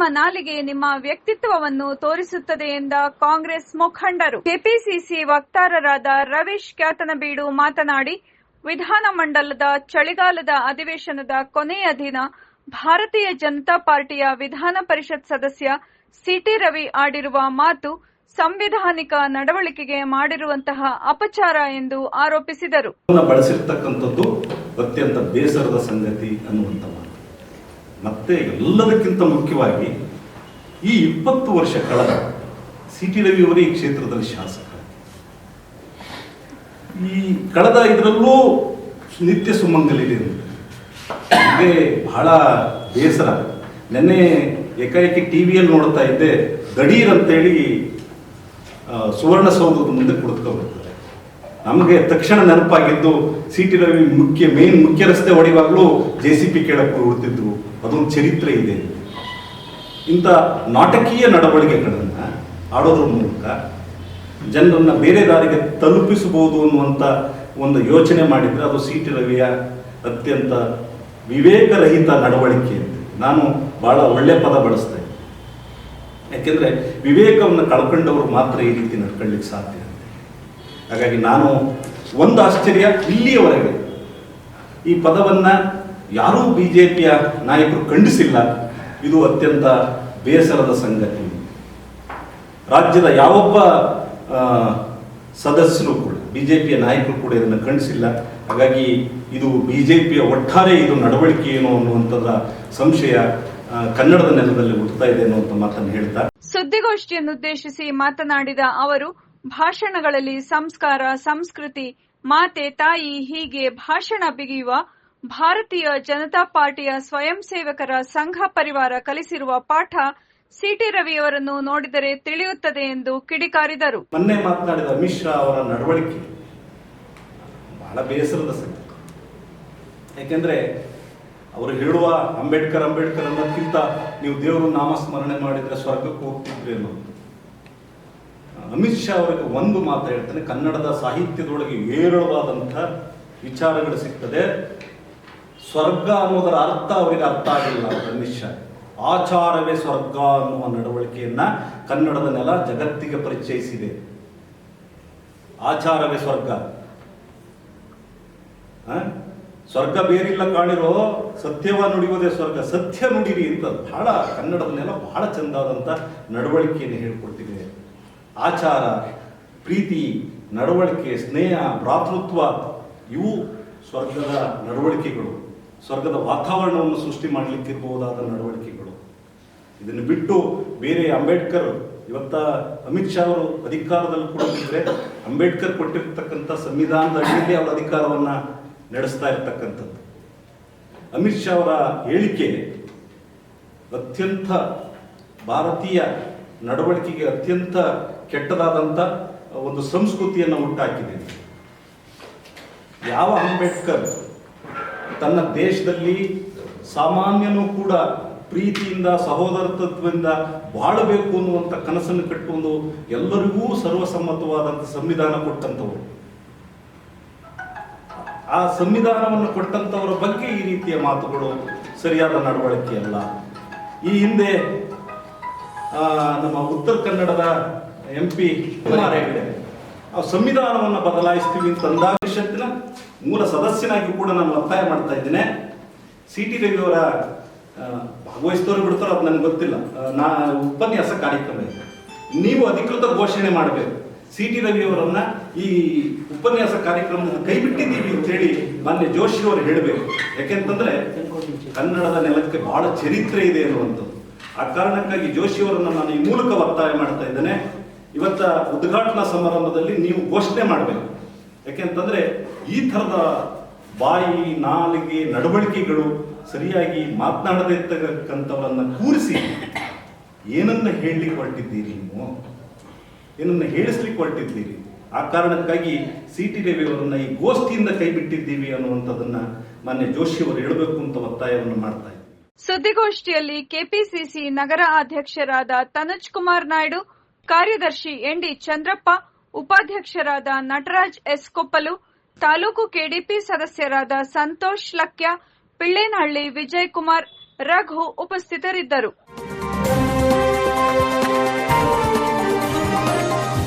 ನಿಮ್ಮ ನಾಲಿಗೆ ನಿಮ್ಮ ವ್ಯಕ್ತಿತ್ವವನ್ನು ತೋರಿಸುತ್ತದೆ ಎಂದ ಕಾಂಗ್ರೆಸ್ ಮುಖಂಡರು. ಕೆಪಿಸಿಸಿ ವಕ್ತಾರರಾದ ರವೀಶ್ ಕ್ಯಾತನಬೀಡು ಮಾತನಾಡಿ ವಿಧಾನಮಂಡಲದ ಚಳಿಗಾಲದ ಅಧಿವೇಶನದ ಕೊನೆಯ ದಿನ ಭಾರತೀಯ ಜನತಾ ಪಾರ್ಟಿಯ ವಿಧಾನ ಪರಿಷತ್ ಸದಸ್ಯ ಸಿಟಿ ರವಿ ಆಡಿರುವ ಮಾತು ಸಂವಿಧಾನಿಕ ನಡವಳಿಕೆಗೆ ಮಾಡಿರುವಂತಹ ಅಪಚಾರ ಎಂದು ಆರೋಪಿಸಿದರು. ಬಳಸಿರ್ತಕ್ಕಂಥದ್ದು ಅತ್ಯಂತ ಬೇಸರದ ಸಂಗತಿ ಅನ್ನುವಂಥ ಮಾತು. ಮತ್ತೆ ಎಲ್ಲದಕ್ಕಿಂತ ಮುಖ್ಯವಾಗಿ ಈ ಇಪ್ಪತ್ತು ವರ್ಷ ಕಳೆದ ಸಿ ಟಿ ರವಿಯವರು ಈ ಕ್ಷೇತ್ರದಲ್ಲಿ ಶಾಸಕ. ಈ ಕಳೆದ ಇದರಲ್ಲೂ ನಿತ್ಯ ಸುಮಂಗಲಿದೆ ನನಗೆ ಬಹಳ ಬೇಸರ. ನೆನ್ನೆ ಏಕಾಏಕಿ ಟಿ ವಿಯಲ್ಲಿ ನೋಡ್ತಾ ಇದ್ದೆ, ದಡೀರ್ ಅಂತೇಳಿ ಸುವರ್ಣ ಸುವರ್ಣಸೌಧದ ಮುಂದೆ ಕುಳಿತುಕೊಂಡಿರ್ತಾರೆ ನಮಗೆ ತಕ್ಷಣ ನೆನಪಾಗಿದ್ದು ಸಿಟಿ ರವಿ ಮುಖ್ಯ ಮೇನ್ ಮುಖ್ಯ ರಸ್ತೆ ಹೊಡೆಯುವಾಗಲೂ ಜೆ ಸಿ ಪಿ ಕೇಳಕ್ಕೆ ಹೊರಡ್ತಿದ್ರು. ಅದೊಂದು ಚರಿತ್ರೆ ಇದೆ. ಇಂಥ ನಾಟಕೀಯ ನಡವಳಿಕೆಗಳನ್ನು ಆಡೋದ್ರ ಮೂಲಕ ಜನರನ್ನು ಬೇರೆ ದಾರಿಗೆ ತಲುಪಿಸಬಹುದು ಅನ್ನುವಂಥ ಒಂದು ಯೋಚನೆ ಮಾಡಿದರೆ ಅದು ಸಿ ಟಿ ರವಿಯ ಅತ್ಯಂತ ವಿವೇಕರಹಿತ ನಡವಳಿಕೆ ನಾನು ಬಹಳ ಒಳ್ಳೆ ಪದ ಬಳಸ್ತೇನೆ ಯಾಕೆಂದ್ರೆ ವಿವೇಕವನ್ನು ಕಳ್ಕೊಂಡವರು ಮಾತ್ರ ಈ ರೀತಿ ನಡ್ಕೊಳ್ಳಿಕ್ಕೆ ಸಾಧ್ಯ ಹಾಗಾಗಿ ನಾನು ಒಂದು ಆಶ್ಚರ್ಯ ಇಲ್ಲಿಯವರೆಗೆ. ಈ ಪದವನ್ನ ಯಾರೂ ಬಿಜೆಪಿಯ ನಾಯಕರು ಖಂಡಿಸಿಲ್ಲ. ಇದು ಅತ್ಯಂತ ಬೇಸರದ ಸಂಗತಿ. ರಾಜ್ಯದ ಯಾವೊಬ್ಬ ಸದಸ್ಯರು ಕೂಡ, ಬಿಜೆಪಿಯ ನಾಯಕರು ಕೂಡ ಇದನ್ನು ಖಂಡಿಸಿಲ್ಲ. ಹಾಗಾಗಿ ಇದು ಬಿಜೆಪಿಯ ಒಟ್ಟಾರೆ ಇದು ನಡವಳಿಕೆ ಏನು ಅನ್ನುವಂಥದ್ರ ಸಂಶಯ ಕನ್ನಡದ ನೆಲದಲ್ಲಿ ಹುಟ್ಟುತ್ತಾ ಇದೆ ಅನ್ನುವಂಥ ಮಾತನ್ನು ಹೇಳ್ತಾ. ಸುದ್ದಿಗೋಷ್ಠಿಯನ್ನುದ್ದೇಶಿಸಿ ಮಾತನಾಡಿದ ಅವರು ಭಾಷಣಗಳಲ್ಲಿ ಸಂಸ್ಕಾರ, ಸಂಸ್ಕೃತಿ, ಮಾತೆ, ತಾಯಿ ಹೀಗೆ ಭಾಷಣ ಬಿಗಿಯುವ ಭಾರತೀಯ ಜನತಾ ಪಾರ್ಟಿಯ ಸ್ವಯಂ ಸೇವಕರ ಸಂಘ ಪರಿವಾರ ಕಲಿಸಿರುವ ಪಾಠ ಸಿಟಿ ರವಿಯವರನ್ನು ನೋಡಿದರೆ ತಿಳಿಯುತ್ತದೆ ಎಂದು ಕಿಡಿಕಾರಿದರು. ಮೊನ್ನೆ ಮಾತನಾಡಿದ ಅಮಿತ್ ಶಾ ಅವರ ನಡವಳಿಕೆ ಬಹಳ ಬೇಸರದ ಸಂಗತಿ. ಯಾಕೆಂದ್ರೆ ಅವರು ಹೇಳುವ ಅಂಬೇಡ್ಕರ್ ಅಂಬೇಡ್ಕರ್ ಅನ್ನೋದಕ್ಕಿಂತ ನೀವು ದೇವರು ನಾಮಸ್ಮರಣೆ ಮಾಡಿದ್ರೆ ಸ್ವರ್ಗಕ್ಕೆ ಹೋಗ್ತಿದ್ರಿ ಅನ್ನೋದು. ಅಮಿತ್ ಶಾ ಅವರಿಗೆ ಒಂದು ಮಾತು ಹೇಳ್ತಾನೆ, ಕನ್ನಡದ ಸಾಹಿತ್ಯದೊಳಗೆ ಏರಳವಾದಂಥ ವಿಚಾರಗಳು ಸಿಗ್ತದೆ. ಸ್ವರ್ಗ ಅನ್ನೋದರ ಅರ್ಥ ಅವರಿಗೆ ಅರ್ಥ ಆಗಿಲ್ಲ ಅಮಿತ್ ಶಾ. ಆಚಾರವೇ ಸ್ವರ್ಗ ಅನ್ನುವ ನಡವಳಿಕೆಯನ್ನ ಕನ್ನಡದ ನೆಲ ಜಗತ್ತಿಗೆ ಪರಿಚಯಿಸಿದೆ. ಆಚಾರವೇ ಸ್ವರ್ಗ? ಸ್ವರ್ಗ ಬೇರಿಲ್ಲ ಕಾಣಿರೋ, ಸತ್ಯವ ನುಡಿಯುವುದೇ ಸ್ವರ್ಗ. ಸತ್ಯ ನುಡಿರಿ ಅಂತ ಬಹಳ ಕನ್ನಡದ ನೆಲ ಬಹಳ ಚಂದಾದಂಥ ನಡವಳಿಕೆಯನ್ನು ಹೇಳ್ಕೊಡ್ತಿದೆ. ಆಚಾರ, ಪ್ರೀತಿ, ನಡವಳಿಕೆ, ಸ್ನೇಹ, ಭ್ರಾತೃತ್ವ, ಇವು ಸ್ವರ್ಗದ ನಡವಳಿಕೆಗಳು. ಸ್ವರ್ಗದ ವಾತಾವರಣವನ್ನು ಸೃಷ್ಟಿ ಮಾಡಲಿಕ್ಕಿರಬಹುದಾದ ನಡವಳಿಕೆಗಳು. ಇದನ್ನು ಬಿಟ್ಟು ಬೇರೆ ಅಂಬೇಡ್ಕರ್ ಇವತ್ತ ಅಮಿತ್ ಶಾ ಅವರು ಅಧಿಕಾರದಲ್ಲಿ ಕೂಡ ಇದ್ರೆ ಅಂಬೇಡ್ಕರ್ ಕೊಟ್ಟಿರ್ತಕ್ಕಂಥ ಸಂವಿಧಾನದ ಅಡಿಯಲ್ಲಿ ಅವರ ಅಧಿಕಾರವನ್ನ ನಡೆಸ್ತಾ ಇರ್ತಕ್ಕಂಥದ್ದು. ಅಮಿತ್ ಶಾ ಅವರ ಹೇಳಿಕೆ ಅತ್ಯಂತ ಭಾರತೀಯ ನಡವಳಿಕೆಗೆ ಅತ್ಯಂತ ಕೆಟ್ಟದಾದಂಥ ಒಂದು ಸಂಸ್ಕೃತಿಯನ್ನು ಹುಟ್ಟಾಕಿದೆ. ಯಾವ ಅಂಬೇಡ್ಕರ್ ತನ್ನ ದೇಶದಲ್ಲಿ ಸಾಮಾನ್ಯನೂ ಕೂಡ ಪ್ರೀತಿಯಿಂದ, ಸಹೋದರತ್ವದಿಂದ ಬಾಳಬೇಕು ಅನ್ನುವಂಥ ಕನಸನ್ನು ಕಟ್ಟಿಕೊಂಡು ಎಲ್ಲರಿಗೂ ಸರ್ವಸಮ್ಮತವಾದಂಥ ಸಂವಿಧಾನ ಕೊಟ್ಟಂಥವರು ಆ ಸಂವಿಧಾನವನ್ನು ಕೊಟ್ಟಂಥವರ ಬಗ್ಗೆ ಈ ರೀತಿಯ ಮಾತುಗಳು ಸರಿಯಾದ ನಡವಳಿಕೆ ಅಲ್ಲ. ಈ ಹಿಂದೆ ನಮ್ಮ ಉತ್ತರ ಕನ್ನಡದ ಎಂ ಪಿ ಕುಮಾರ್ ಹೆಗಡೆ. ಆ ಸಂವಿಧಾನವನ್ನು ಬದಲಾಯಿಸ್ತೀವಿ ಅಂತ ಅಂದಾಗ ಮೂಲ ಸದಸ್ಯನಾಗಿ ಕೂಡ ನಾನು ಒತ್ತಾಯ ಮಾಡ್ತಾ ಇದ್ದೇನೆ. ಸಿ ಟಿ ರವಿಯವರ ಭಾಗವಹಿಸಿದವರು ಬಿಡ್ತಾರೋ ಅದು ನನಗೆ ಗೊತ್ತಿಲ್ಲ. ನಾ, ಉಪನ್ಯಾಸ ಕಾರ್ಯಕ್ರಮ ಇದೆ. ನೀವು ಅಧಿಕೃತ ಘೋಷಣೆ ಮಾಡಬೇಕು. ಸಿ ಟಿ ರವಿಯವರನ್ನ ಈ ಉಪನ್ಯಾಸ ಕಾರ್ಯಕ್ರಮದಿಂದ ಕೈ ಬಿಟ್ಟಿದ್ದೀವಿ ಅಂತೇಳಿ ಮಾನ್ಯ ಜೋಶಿ ಅವರು ಹೇಳಬೇಕು. ಯಾಕೆಂತಂದ್ರೆ ಕನ್ನಡದ ನೆಲಕ್ಕೆ ಬಹಳ ಚರಿತ್ರೆ ಇದೆ ಅನ್ನುವಂಥದ್ದು. ಆ ಕಾರಣಕ್ಕಾಗಿ ಜೋಶಿ ಅವರನ್ನ ನಾನು ಈ ಮೂಲಕ ಒತ್ತಾಯ ಮಾಡ್ತಾ ಇದ್ದೇನೆ. ಇವತ್ತ ಉದ್ಘಾಟನಾ ಸಮಾರಂಭದಲ್ಲಿ ನೀವು ಘೋಷಣೆ ಮಾಡಬೇಕು. ಯಾಕೆಂತಂದ್ರೆ ಈ ಥರದ ಬಾಯಿ, ನಾಲಿಗೆ ನಡವಳಿಕೆಗಳು ಸರಿಯಾಗಿ ಮಾತನಾಡದೇ ಇರ್ತಕ್ಕಂಥವರನ್ನ ಕೂರಿಸಿ ಏನನ್ನ ಹೇಳಲಿಕ್ಕೆ ಹೊರಟಿದ್ದೀರಿ ನೀವು? ಏನನ್ನ ಹೇಳಿಸ್ಲಿಕ್ಕೆ ಹೊರಟಿದ್ದೀರಿ? ಆ ಕಾರಣಕ್ಕಾಗಿ ಸಿ ಟಿ ಈ ಗೋಷ್ಠಿಯಿಂದ ಕೈ ಬಿಟ್ಟಿದ್ದೀವಿ ಅನ್ನುವಂಥದ್ದನ್ನ ಮಾನ್ಯ ಜೋಶಿಯವರು ಹೇಳಬೇಕು ಅಂತ ಒತ್ತಾಯವನ್ನು ಮಾಡ್ತಾ ಸುದ್ದಿಗೋಷ್ಠಿಯಲ್ಲಿ ಕೆಪಿಸಿಸಿ ನಗರ ಅಧ್ಯಕ್ಷರಾದ ತನುಜ್ ಕುಮಾರ್ ನಾಯ್ಡು, ಕಾರ್ಯದರ್ಶಿ ಎನ್ಡಿ ಚಂದ್ರಪ್ಪ, ಉಪಾಧ್ಯಕ್ಷರಾದ ನಟರಾಜ್ ಎಸ್ ಕೊಪ್ಪಲು, ತಾಲೂಕು ಕೆಡಿಪಿ ಸದಸ್ಯರಾದ ಸಂತೋಷ್ ಲಕ್ಯ, ಪಿಳ್ಳೇನಹಳ್ಳಿ ವಿಜಯ್ ಕುಮಾರ್, ರಘು ಉಪಸ್ಥಿತರಿದ್ದರು.